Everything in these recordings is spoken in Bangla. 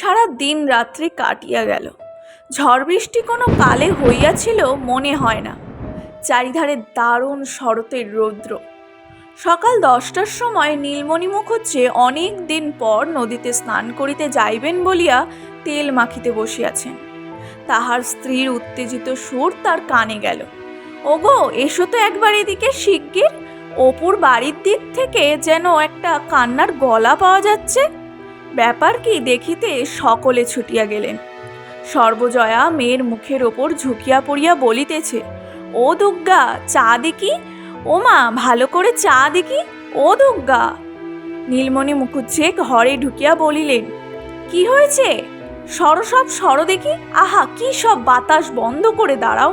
সারা দিন রাত্রি কাটিয়া গেল। ঝড় বৃষ্টি কোনো কালে হইয়াছিল মনে হয় না। চারিধারে দারুণ শরতের রৌদ্র। সকাল দশটার সময় নীলমণি মুখুজ্জে অনেক দিন পর নদীতে স্নান করিতে যাইবেন বলিয়া তেল মাখিতে বসিয়াছেন। তাহার স্ত্রীর উত্তেজিত সুর তার কানে গেল। ওগো, এসো তো একবার এদিকে শিগগির। অপুর বাড়ির দিক থেকে যেন একটা কান্নার গলা পাওয়া যাচ্ছে। ব্যাপার কি দেখিতে সকলে ছুটিয়া গেলেন। সর্বজয়া মেয়ের মুখের ওপর ঝুঁকিয়া পড়িয়া বলিতেছে, ও দুর্গা চা দেখি? ও মা ভালো করে চা দেখি? ও দুর্গা নীলমণি মুখুজ্জে ঘরে ঢুকিয়া বলিলেন, কি হয়েছে? সরসব সর দেখি। আহা, কি সব বাতাস বন্ধ করে দাঁড়াও!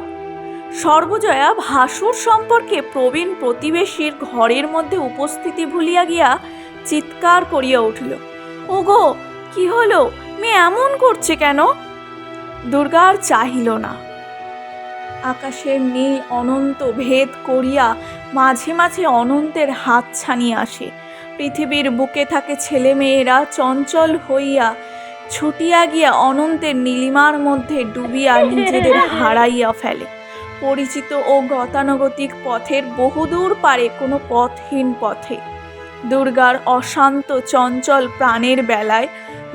সর্বজয়া ভাসুর সম্পর্কে প্রবীণ প্রতিবেশীর ঘরের মধ্যে উপস্থিতি ভুলিয়া গিয়া চিৎকার করিয়া উঠিল। ওগো কি হলো? মেয়ে এমন করছে কেন? দুর্গা আর চাহিল না। আকাশের নীল অনন্ত ভেদ করিয়া মাঝে মাঝে অনন্তের হাত ছানিয়ে আসে। পৃথিবীর বুকে থাকে ছেলে মেয়েরা চঞ্চল হইয়া ছুটিয়া গিয়া অনন্তের নীলিমার মধ্যে ডুবিয়া নিজেদের হারাইয়া ফেলে। পরিচিত ও গতানুগতিক পথের বহুদূর পারে কোনো পথহীন পথে। দুর্গার অশান্ত চঞ্চল প্রাণের বেলায়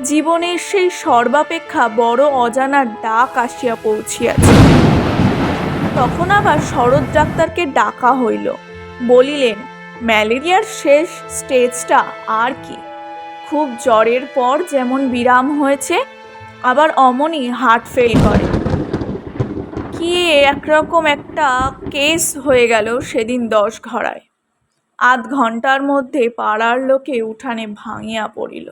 জীবনের সেই সর্বাপেক্ষা বড় অজানার ডাক আসিয়া পৌঁছিয়াছে। তখন আবার শরৎ ডাক্তারকে ডাকা হইল। বলিলেন, ম্যালেরিয়ার শেষ স্টেজটা আর কি? খুব জ্বরের পর যেমন বিরাম হয়েছে, আবার অমনি হার্ট ফেল করে। কি একরকম একটা কেস হয়ে গেল সেদিন দশ ঘড়ায়। আধ ঘণ্টার মধ্যে পাড়ার লোকে উঠানে ভাঙিয়া পড়িল।